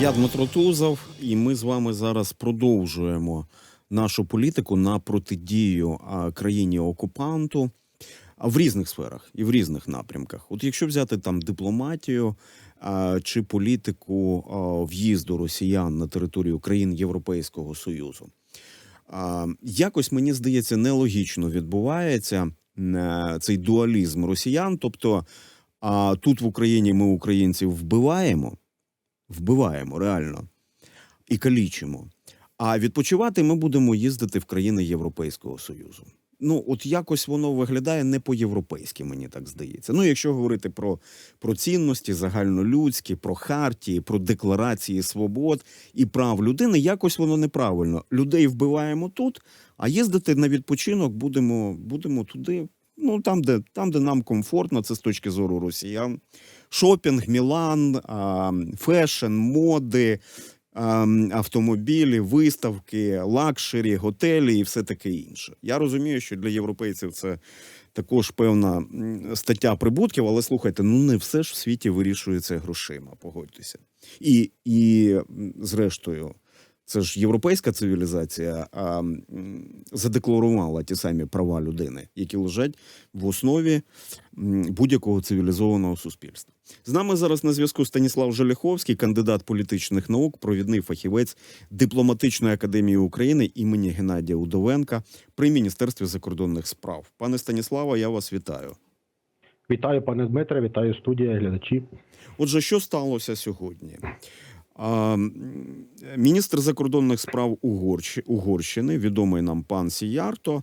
Я Дмитро Тузов, і ми з вами зараз продовжуємо нашу політику на протидію країні окупанту в різних сферах і в різних напрямках. От якщо взяти там дипломатію чи політику в'їзду росіян на територію країн Європейського Союзу, якось мені здається, нелогічно відбувається е, цей дуалізм росіян. Тобто, тут в Україні ми українців вбиваємо вбиваємо реально і калічимо. А відпочивати ми будемо їздити в країни Європейського Союзу. Ну, от якось воно виглядає не по-європейськи, мені так здається. Ну, якщо говорити про, про цінності загальнолюдські, про хартії, про декларації свобод і прав людини, якось воно неправильно. Людей вбиваємо тут, а їздити на відпочинок будемо, будемо туди. Ну, там, де, там, де нам комфортно, це з точки зору росіян шопінг, Мілан, фешн, моди, автомобілі, виставки, лакшері, готелі і все таке інше. Я розумію, що для європейців це також певна стаття прибутків, але слухайте, ну не все ж в світі вирішується грошима, погодьтеся. І, і зрештою. Це ж європейська цивілізація а, задекларувала ті самі права людини, які лежать в основі будь-якого цивілізованого суспільства. З нами зараз на зв'язку Станіслав Желяховський, кандидат політичних наук, провідний фахівець дипломатичної академії України імені Геннадія Удовенка при міністерстві закордонних справ. Пане Станіславе, я вас вітаю. Вітаю, пане Дмитре, вітаю студія, глядачі. Отже, що сталося сьогодні? Міністр закордонних справ Угорщ... Угорщини, відомий нам пан Сіярто,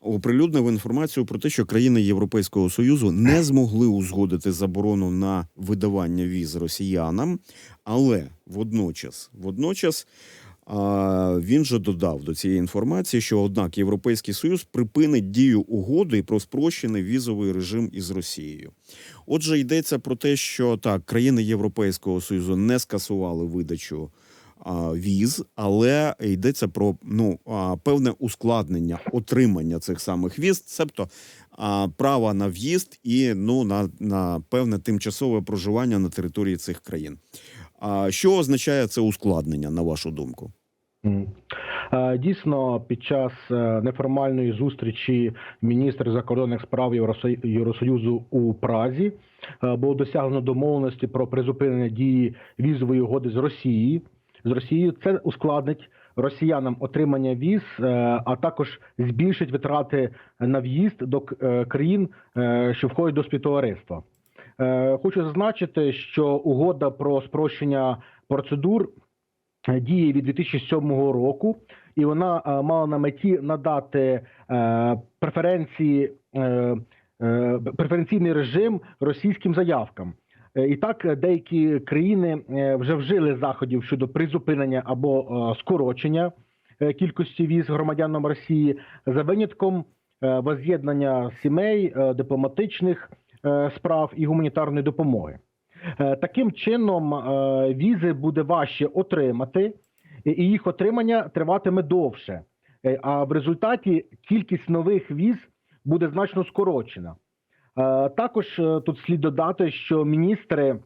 оприлюднив інформацію про те, що країни Європейського Союзу не змогли узгодити заборону на видавання віз росіянам, але водночас, водночас. А він же додав до цієї інформації, що однак Європейський Союз припинить дію угоди про спрощений візовий режим із Росією. Отже, йдеться про те, що так країни Європейського союзу не скасували видачу а, віз, але йдеться про ну а, певне ускладнення отримання цих самих віз, цебто а, права на в'їзд і ну на, на певне тимчасове проживання на території цих країн. А що означає це ускладнення, на вашу думку? Е, Дійсно, під час е, неформальної зустрічі міністр закордонних справ Євросоюзу у Празі е, було досягнено домовленості про призупинення дії візової угоди з Росії. З Росією це ускладнить росіянам отримання віз, а також збільшить витрати на в'їзд до країн, що входять до співтовариства. Е, Хочу зазначити, що угода про спрощення процедур е, діє від 2007 року, і вона е, мала на меті надати преференції. Преференційний режим російським заявкам, і так деякі країни вже вжили заходів щодо призупинення або скорочення кількості віз громадянам Росії за винятком воз'єднання сімей, дипломатичних справ і гуманітарної допомоги. Е, Таким чином, е, візи буде важче отримати, і- їх отримання триватиме довше. Е, А в результаті кількість нових віз буде значно скорочена. Е, Також е, тут слід додати, що міністри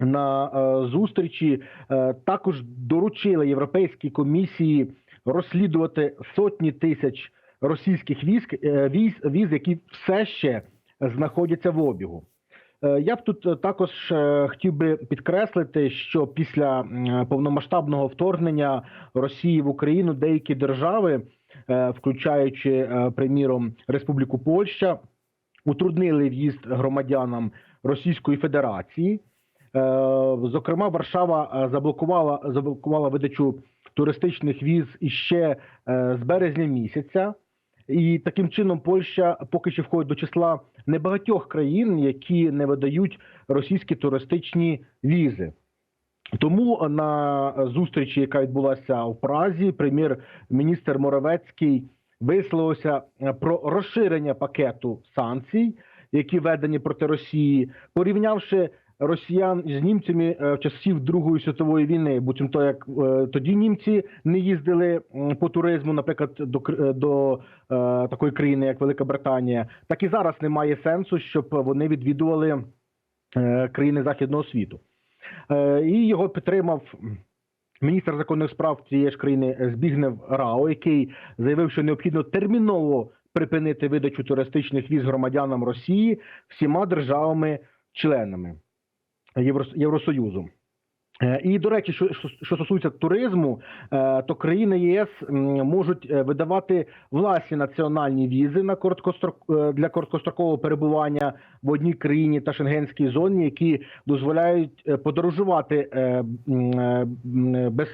на е, зустрічі е, також доручили Європейській комісії розслідувати сотні тисяч російських військ е, віз, віз, які все ще знаходяться в обігу. Е, Я б тут е, також е, хотів би підкреслити, що після повномасштабного вторгнення Росії в Україну деякі держави, включаючи приміром Республіку Польща, утруднили в'їзд громадянам Російської Федерації. Зокрема, Варшава заблокувала заблокувала видачу туристичних віз іще з березня місяця. І таким чином Польща поки що входить до числа небагатьох країн, які не видають російські туристичні візи. Тому на зустрічі, яка відбулася в Празі, прем'єр-міністр Моровецький висловився про розширення пакету санкцій, які введені проти Росії, порівнявши росіян з німцями е, в часів Другої світової війни, буцімто як е, тоді німці не їздили по туризму, наприклад, до е, до такої країни, як Велика Британія, так і зараз немає сенсу, щоб вони відвідували країни західного світу. І його підтримав міністр законних справ цієї ж країни Збігнев Рао, який заявив, що необхідно терміново припинити видачу туристичних віз громадянам Росії всіма державами-членами Євросоюзу. Е, І до речі, що, що, стосується туризму, е, то країни ЄС можуть е, видавати власні національні візи на короткострок для короткострокового перебування в одній країні та шенгенській зоні, які дозволяють подорожувати без,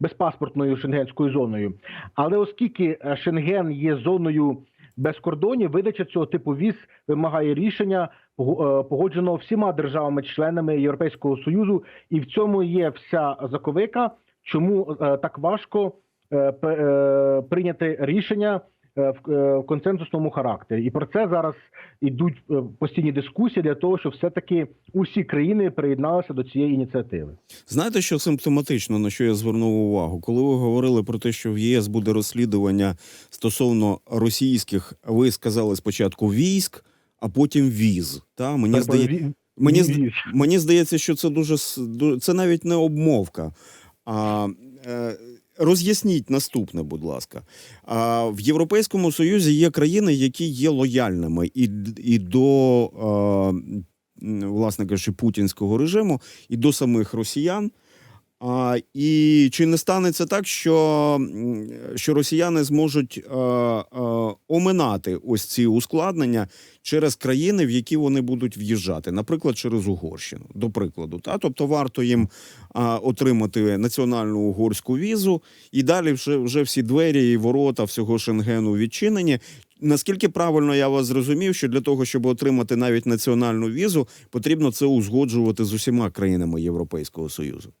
безпаспортною шенгенською зоною. Але оскільки Шенген є зоною без кордонів, видача цього типу віз вимагає рішення е, всіма державами-членами Європейського союзу, і в цьому є вся заковика, чому е, так важко е, прийняти рішення в, консенсусному характері. І про це зараз йдуть постійні дискусії для того, щоб все таки усі країни приєдналися до цієї ініціативи. Знаєте, що симптоматично, на що я звернув увагу? Коли ви говорили про те, що в ЄС буде розслідування стосовно російських, ви сказали спочатку військ, а потім віз. Та мені здає, Ві- мені, віз. мені здається, що це дуже це навіть не обмовка. А, е, роз'ясніть наступне, будь ласка. А, в Європейському Союзі є країни, які є лояльними і, і до, м, власне кажучи, путінського режиму, і до самих росіян. А, і чи не станеться так, що, що росіяни зможуть е, е, оминати ось ці ускладнення через країни, в які вони будуть в'їжджати, наприклад, через Угорщину, до прикладу. Та? Тобто варто їм а, отримати національну угорську візу, і далі вже, вже всі двері і ворота всього Шенгену відчинені. Наскільки правильно я вас зрозумів, що для того, щоб отримати навіть національну візу, потрібно це узгоджувати з усіма країнами Європейського Союзу?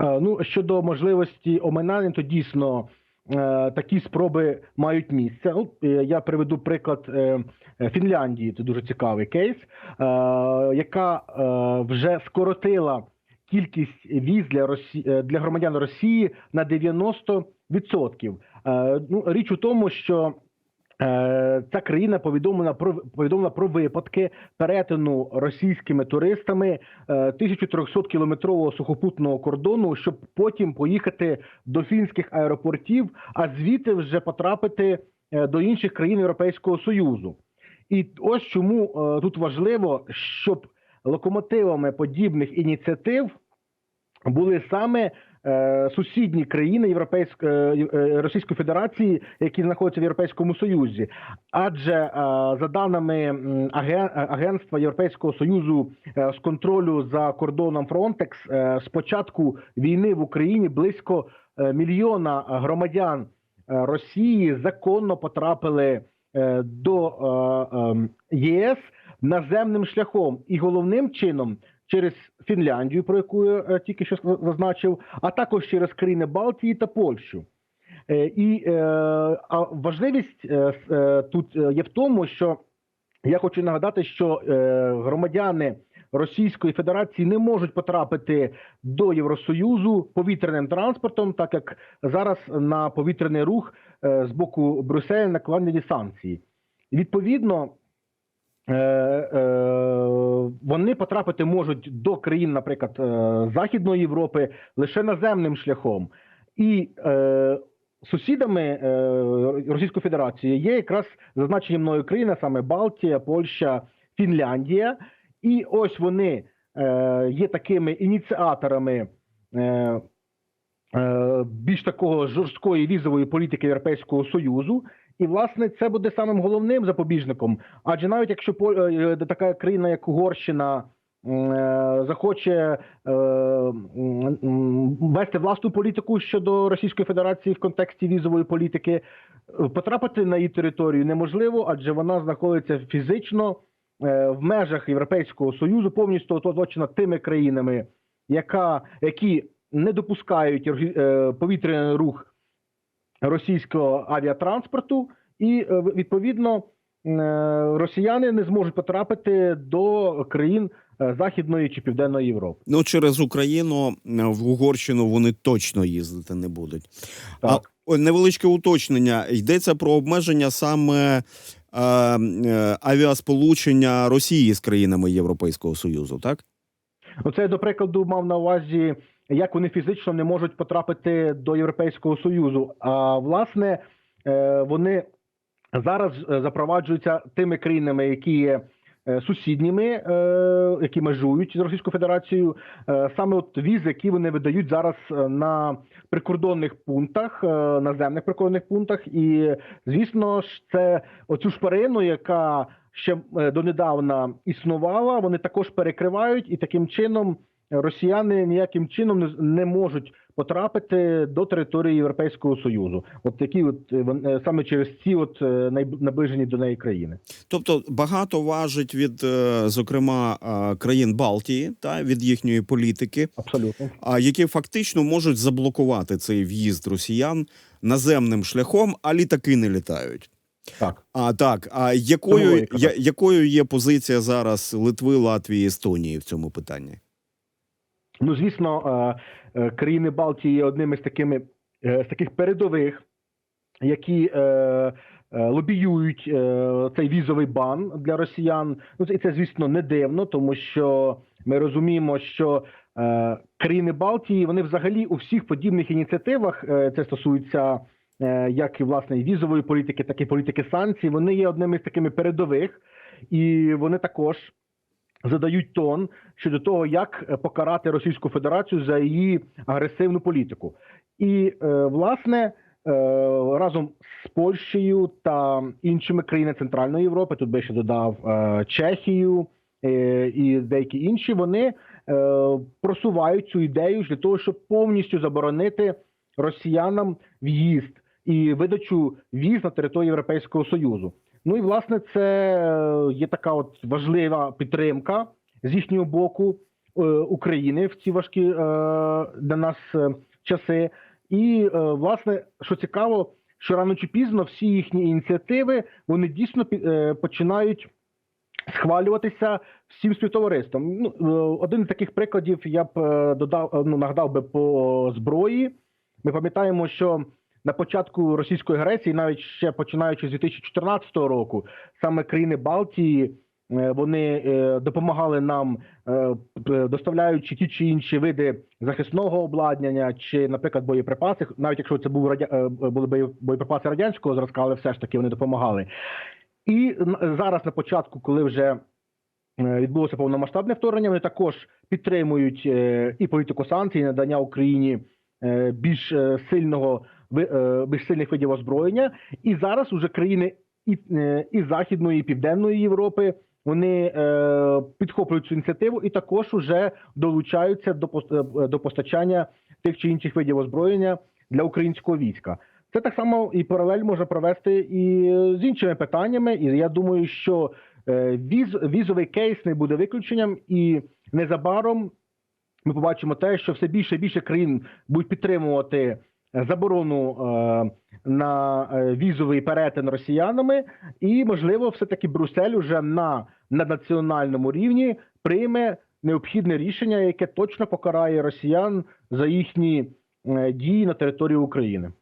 Е, Ну щодо можливості оминання, то дійсно е, такі спроби мають місце. Ну, е, я приведу приклад Фінляндії. Це дуже цікавий кейс, яка вже скоротила кількість віз для Росі... е, для громадян Росії на 90%. Е, Ну, річ у тому, що ця країна повідомлена про повідомила про випадки перетину російськими туристами 1300 кілометрового сухопутного кордону, щоб потім поїхати до фінських аеропортів, а звідти вже потрапити е, до інших країн Європейського союзу. І ось чому е, тут важливо, щоб локомотивами подібних ініціатив були саме е, сусідні країни Європейської е, Російської Федерації, які знаходяться в Європейському Союзі. Адже е, за даними е, агентства Європейського Союзу е, з контролю за кордоном е, з початку війни в Україні близько е, мільйона громадян е, Росії законно потрапили е, до е, ем, ЄС наземним шляхом, і головним чином через Фінляндію, про яку я е, тільки що зазначив, а також через країни Балтії та Польщу. Е, І е, а важливість тут є в тому, що я хочу нагадати, що громадяни Російської Федерації не можуть потрапити до Євросоюзу повітряним транспортом, так як зараз на повітряний рух з боку Брюсселя накладені санкції. Відповідно, вони потрапити можуть до країн, наприклад, е, Західної Європи лише наземним шляхом. І е, сусідами е, Російської Федерації є якраз зазначені мною країни, саме Балтія, Польща, Фінляндія. І ось вони е, є такими ініціаторами. Е, е, більш такого жорсткої візової політики Європейського союзу, і власне це буде самим головним запобіжником. Адже навіть якщо по- е, така країна, як Угорщина, е, захоче е, вести власну політику щодо Російської Федерації в контексті візової політики, е, потрапити на її територію неможливо, адже вона знаходиться фізично е, в межах Європейського союзу, повністю оточена тими країнами, яка які не допускають е, повітряний рух російського авіатранспорту, і е, відповідно е, росіяни не зможуть потрапити до країн е, Західної чи Південної Європи. Ну, через Україну в Угорщину вони точно їздити не будуть. Так. А невеличке уточнення. Йдеться про обмеження саме е, е, авіасполучення Росії з країнами Європейського Союзу, так? Оце до прикладу мав на увазі, як вони фізично не можуть потрапити до Європейського Союзу. А власне е, вони зараз е, запроваджуються тими країнами, які є е, сусідніми, які межують з Російською Федерацією, саме от візи, які вони видають зараз на прикордонних пунктах, наземних прикордонних пунктах, і звісно ж, це оцю шпарину, яка ще донедавна існувала, вони також перекривають, і таким чином росіяни ніяким чином не, можуть потрапити до території Європейського союзу. От такі, от е, е, саме через ці, от е, наближені до неї країни. Тобто багато важить від, зокрема, країн Балтії та від їхньої політики, Абсолютно. а які фактично можуть заблокувати цей в'їзд росіян наземним шляхом, а літаки не літають. Так. А так, а якою, я, якою є позиція зараз Литви, Латвії, Естонії в цьому питанні? Ну, звісно, е, е, країни Балтії є одними з такими е, з таких передових, які лобіюють цей візовий бан для росіян. Ну, і це, звісно, не дивно, тому що ми розуміємо, що країни Балтії вони взагалі у всіх подібних ініціативах це стосується. Як і власне візової політики, так і політики санкцій, вони є одними з такими передових, і вони також задають тон щодо того, як е, покарати Російську Федерацію за її агресивну політику. І е, власне е, разом з Польщею та іншими країнами Центральної Європи, тут би ще додав Чехію і деякі інші, вони просувають цю ідею для того, щоб повністю заборонити росіянам в'їзд і видачу віз на територію Європейського Союзу. Ну і власне це е, є така от важлива підтримка з їхнього боку е, України в ці важкі е, для нас часи. І власне, що цікаво, що рано чи пізно всі їхні ініціативи вони дійсно починають схвалюватися всім співтовариством. Ну, один з таких прикладів я б додав, ну нагадав би по зброї. Ми пам'ятаємо, що на початку російської агресії, навіть ще починаючи з 2014 року, саме країни Балтії. е, Вони е, допомагали нам, е, доставляючи ті чи інші види захисного обладнання, чи, наприклад, боєприпаси, навіть якщо це був радя... були боєприпаси радянського зразка, але все ж таки вони допомагали. І зараз на початку, коли вже відбулося повномасштабне вторгнення, вони також підтримують і політику санкцій, і надання Україні більш сильного е, більш сильних видів озброєння. І зараз уже країни і, е, і Західної, і Південної Європи вони е, підхоплюють цю ініціативу і також уже долучаються до до постачання тих чи інших видів озброєння для українського війська. Це так само і паралель може провести і з іншими питаннями. І я думаю, що віз, візовий кейс не буде виключенням, і незабаром ми побачимо те, що все більше і більше країн будуть підтримувати заборону е, на е, візовий перетин росіянами, і можливо, все таки Брюссель уже на наднаціональному рівні прийме необхідне рішення, яке точно покарає росіян за їхні е, дії на території України.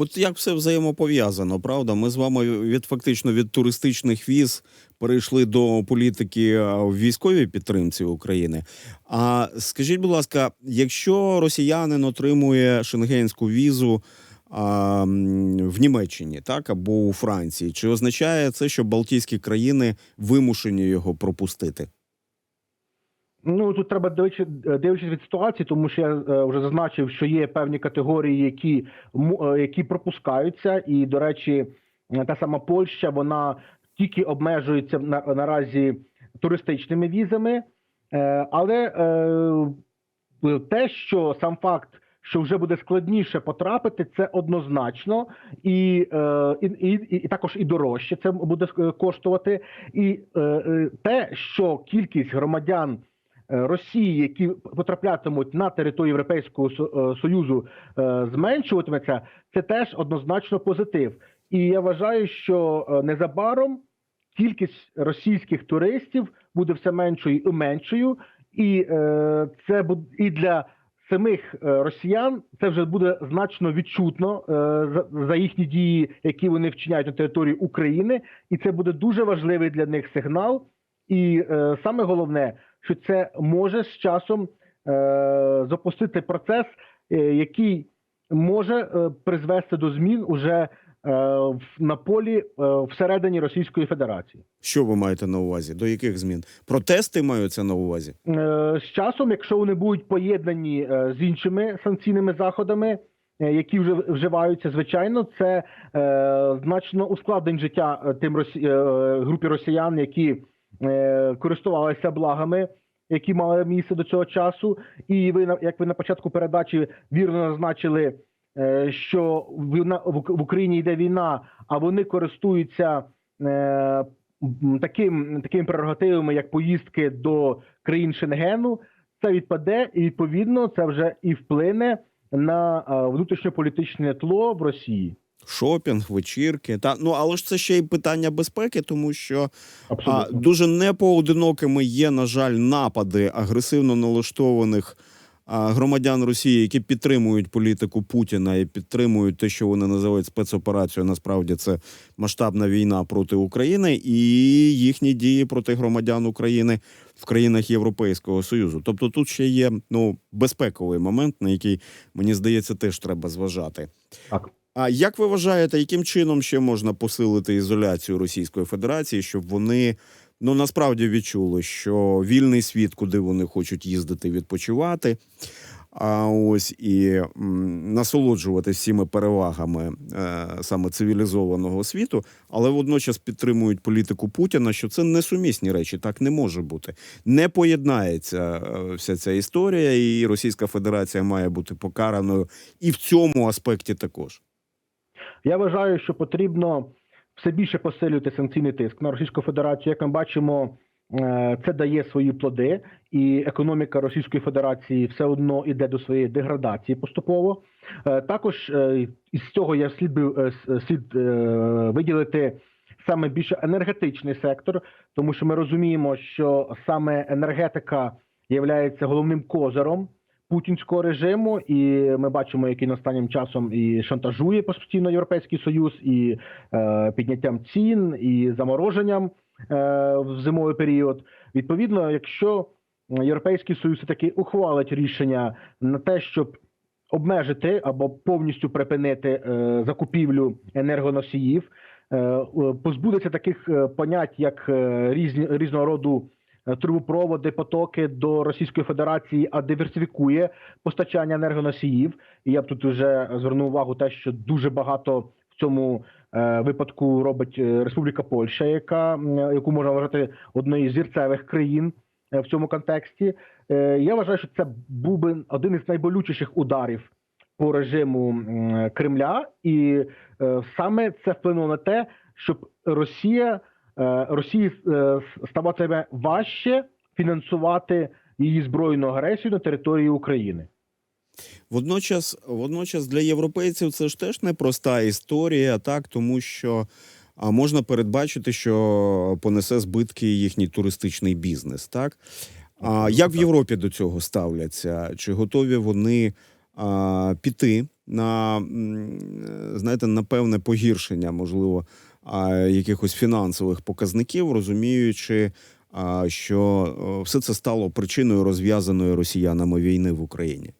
От як все взаємопов'язано, правда? Ми з вами від фактично від туристичних віз перейшли до політики в військовій підтримці України. А скажіть, будь ласка, якщо росіянин отримує шенгенську візу а, в Німеччині, так або у Франції, чи означає це, що Балтійські країни вимушені його пропустити? Ну тут треба дивитися, дивитися від ситуації, тому що я е, вже зазначив, що є певні категорії, які е, які пропускаються, і до речі, е, та сама Польща вона тільки обмежується на, наразі туристичними візами, але те, що сам факт. Що вже буде складніше потрапити, це однозначно, і, і, і, і також і дорожче це буде коштувати. І те, що кількість громадян Росії, які потраплятимуть на територію Європейського е, Союзу, е, зменшуватиметься, це теж однозначно позитив. І я вважаю, що е, незабаром кількість російських туристів буде все меншою і меншою, і е, це і для самих е, росіян це вже буде значно відчутно е, за, їхні дії, які вони вчиняють на території України, і це буде дуже важливий для них сигнал. І е, саме головне, що це може з часом е, запустити процес, е, який може е, призвести до змін уже е, в- на полі е, всередині Російської Федерації. Що ви маєте на увазі? До яких змін? Протести маються на увазі? Е, З часом, якщо вони будуть поєднані е, з іншими санкційними заходами, які вже вживаються, звичайно, це е, значно ускладнить життя тим росі... е, групі росіян, які користувалися благами, які мали місце до цього часу. І ви як ви на початку передачі вірно назначили, е, що в Ук- в Україні йде війна, а вони користуються. е, Таким такими прерогативами, як поїздки до країн Шенгену, це відпаде, і відповідно це вже і вплине на е, внутрішньополітичне тло в Росії. Шопінг, вечірки. Та ну але ж це ще й питання безпеки, тому що а, дуже непоодинокими є, на жаль, напади агресивно налаштованих а, громадян Росії, які підтримують політику Путіна і підтримують те, що вони називають спецоперацією. Насправді це масштабна війна проти України і їхні дії проти громадян України в країнах Європейського Союзу. Тобто тут ще є ну безпековий момент, на який мені здається, теж треба зважати. так. А як ви вважаєте, яким чином ще можна посилити ізоляцію Російської Федерації, щоб вони ну насправді відчули, що вільний світ, куди вони хочуть їздити відпочивати, а ось і насолоджувати всіми перевагами е, саме цивілізованого світу, але водночас підтримують політику Путіна, що це несумісні речі, так не може бути. Не поєднається е, вся ця історія, і Російська Федерація має бути покараною і в цьому аспекті також. Я вважаю, що потрібно все більше посилювати санкційний тиск на Російську Федерацію. Як ми бачимо, е, це дає свої плоди, і економіка Російської Федерації все одно йде до своєї деградації поступово. Е, Також е, із цього я слід би слід виділити саме більше енергетичний сектор, тому що ми розуміємо, що саме енергетика є головним козиром путінського режиму, і ми бачимо, який останнім часом і шантажує постійно Європейський Союз, і е, підняттям цін, і замороженням е, в зимовий період. Відповідно, якщо Європейський Союз таки ухвалить рішення на те, щоб обмежити або повністю припинити е, закупівлю енергоносіїв, е, позбудеться таких е, понять, як е, різні різного роду трубопроводи, потоки до Російської Федерації, а диверсифікує постачання енергоносіїв. І я б тут вже звернув увагу те, що дуже багато в цьому е, випадку робить е, Республіка Польща, яка яку можна вважати однією з зірцевих країн е, в цьому контексті. Е, Я вважаю, що це був би один із найболючіших ударів по режиму Кремля, і е, саме це вплинуло на те, щоб Росія е, Росії е, ставатиме важче фінансувати її збройну агресію на території України. Водночас, водночас для європейців це ж теж непроста історія, так тому що а, можна передбачити, що понесе збитки їхній туристичний бізнес. Так а як в Європі до цього ставляться? Чи готові вони а, піти на знаєте, на певне погіршення, можливо, якихось фінансових показників, розуміючи, що все це стало причиною розв'язаної росіянами війни в Україні?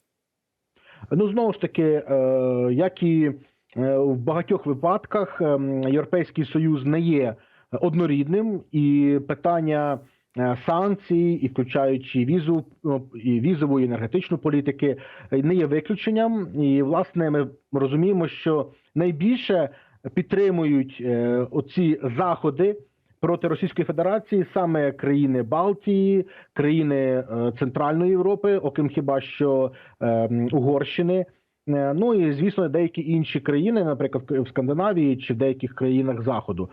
Ну знову ж таки, е, як і е, в багатьох випадках, ем, Європейський Союз не є однорідним, і питання е, санкцій, і включаючи візу е, і візову і енергетичну політики, е, не є виключенням. І власне ми розуміємо, що найбільше підтримують е, оці заходи. Проти Російської Федерації саме країни Балтії, країни е, Центральної Європи, окрім хіба що е, Угорщини. Ну і звісно, деякі інші країни, наприклад, в Скандинавії чи в деяких країнах Заходу.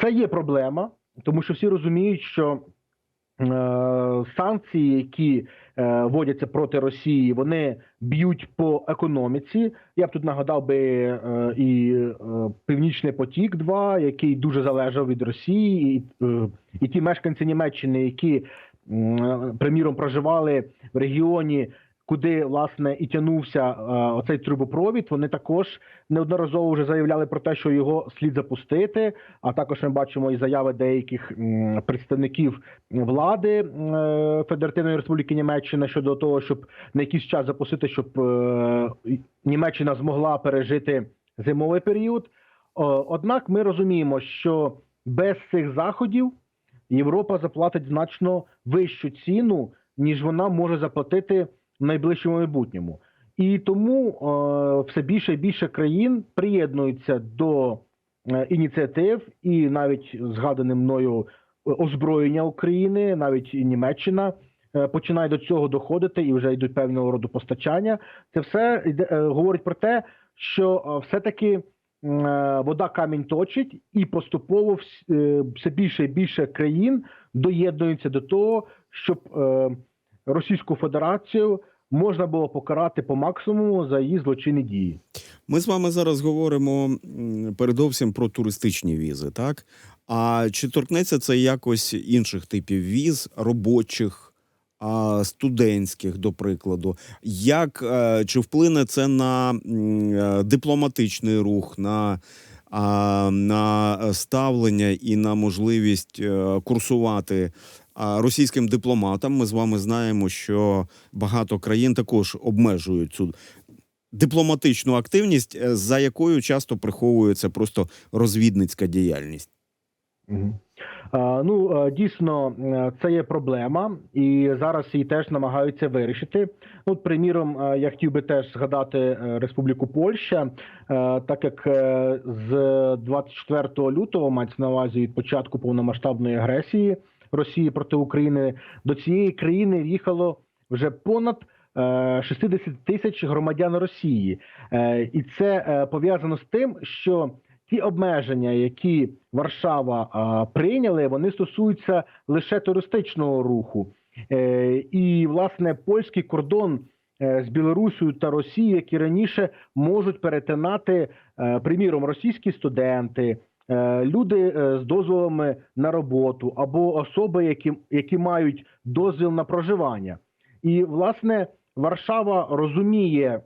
Це є проблема, тому що всі розуміють, що санкції, які е, вводяться проти Росії, вони б'ють по економіці. Я б тут нагадав би е, і е, Північний потік, 2 який дуже залежав від Росії, і, і ті мешканці Німеччини, які приміром проживали в регіоні куди власне і тягнувся е, оцей трубопровід. Вони також неодноразово вже заявляли про те, що його слід запустити. А також ми бачимо і заяви деяких представників влади е, Федеративної Республіки Німеччина щодо того, щоб на якийсь час запустити, щоб е, Німеччина змогла пережити зимовий період. Однак ми розуміємо, що без цих заходів Європа заплатить значно вищу ціну, ніж вона може заплатити в найближчому майбутньому. І тому е, все більше і більше країн приєднуються до е, ініціатив, і навіть згадане мною озброєння України, навіть і Німеччина е, починає до цього доходити і вже йдуть певного роду постачання. Це все йде, е, говорить про те, що е, все-таки е, вода камінь точить, і поступово вс- е, все більше і більше країн доєднуються до того, щоб е, Російську Федерацію можна було покарати по максимуму за її злочинні дії. Ми з вами зараз говоримо передовсім про туристичні візи, так? А чи торкнеться це якось інших типів віз, робочих, студентських, до прикладу? Як е, чи вплине це на е, дипломатичний рух, на, а, на ставлення і на можливість е, курсувати? Російським дипломатам ми з вами знаємо, що багато країн також обмежують цю дипломатичну активність, е, за якою часто приховується просто розвідницька діяльність. Мгм. А, Ну е, дійсно, е, це є проблема, і зараз її теж намагаються вирішити. Ну, приміром, е, я хотів би теж згадати е, Республіку Польща, е, так як е, з 24 лютого мається на увазі від початку повномасштабної агресії Росії проти України до цієї країни в'їхало вже понад е, 60 тисяч громадян Росії, Е, і це е, пов'язано з тим, що ті обмеження, які Варшава а, прийняли, вони стосуються лише туристичного руху. Е, і власне польський кордон е, з Білорусією та Росією, які раніше можуть перетинати, е, приміром, російські студенти. е, Люди е, з дозволами на роботу або особи, які, які мають дозвіл на проживання, і власне Варшава розуміє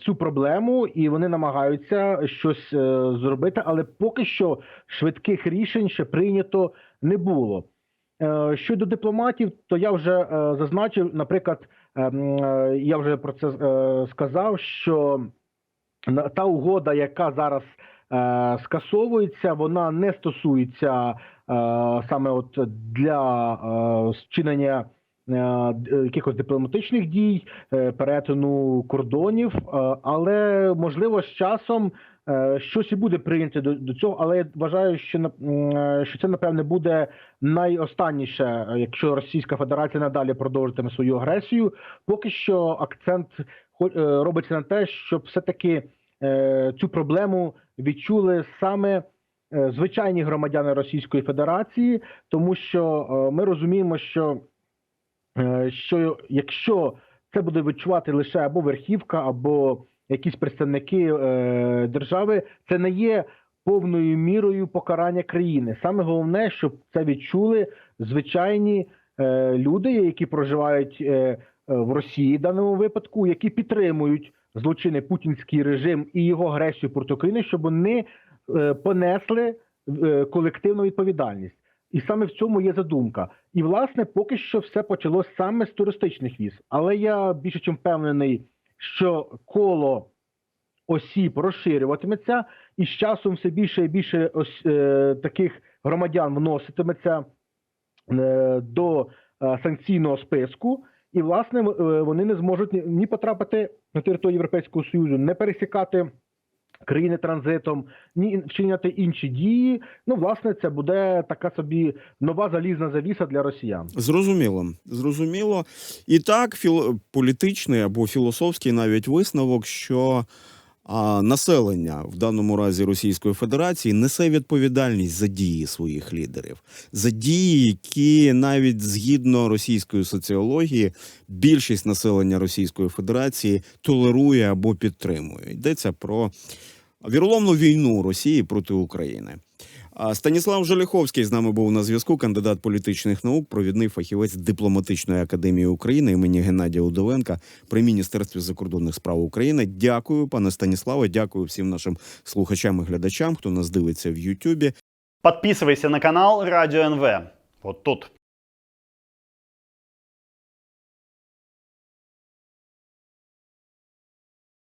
цю проблему, і вони намагаються щось е, зробити, але поки що швидких рішень ще прийнято не було. Е, щодо дипломатів, то я вже е, зазначив, наприклад, е, е, я вже про це е, сказав, що та угода, яка зараз е, скасовується, вона не стосується е, саме от для е, зчинення е, д- якихось дипломатичних дій, е, перетину кордонів, е, але можливо з часом е, щось і буде прийнято до, до цього. Але я вважаю, що е, що це напевне буде найостанніше, е, якщо Російська Федерація надалі продовжитиме свою агресію. Поки що акцент е, робиться на те, щоб все таки е, цю проблему відчули саме е, звичайні громадяни Російської Федерації, тому що е, ми розуміємо, що, е, що якщо це буде відчувати лише або верхівка, або якісь представники е, держави, це не є повною мірою покарання країни. Саме головне, щоб це відчули звичайні е, люди, які проживають е, е, в Росії в даному випадку, які підтримують злочини путінський режим і його агресію проти України, щоб вони е, понесли е, колективну відповідальність. І саме в цьому є задумка. І власне поки що все почалось саме з туристичних віз. Але я більше чим впевнений, що коло осіб розширюватиметься, і з часом все більше і більше ось е, таких громадян вноситиметься е, до е, санкційного списку, і власне е, вони не зможуть ні потрапити на територію Європейського Союзу, не пересікати країни транзитом, ні вчиняти інші дії. Ну, власне, це буде така собі нова залізна завіса для росіян. Зрозуміло, зрозуміло. І так, філ... політичний або філософський навіть висновок, що а, населення в даному разі Російської Федерації несе відповідальність за дії своїх лідерів, за дії, які навіть згідно російської соціології більшість населення Російської Федерації толерує або підтримує. Йдеться про віроломну війну Росії проти України. Станіслав Желіховський з нами був на зв'язку, кандидат політичних наук, провідний фахівець дипломатичної академії України імені Геннадія Удовенка при міністерстві закордонних справ України. Дякую, пане Станіславе. Дякую всім нашим слухачам і глядачам, хто нас дивиться в Ютубі. Підписуйся на канал Радіо НВ. От тут.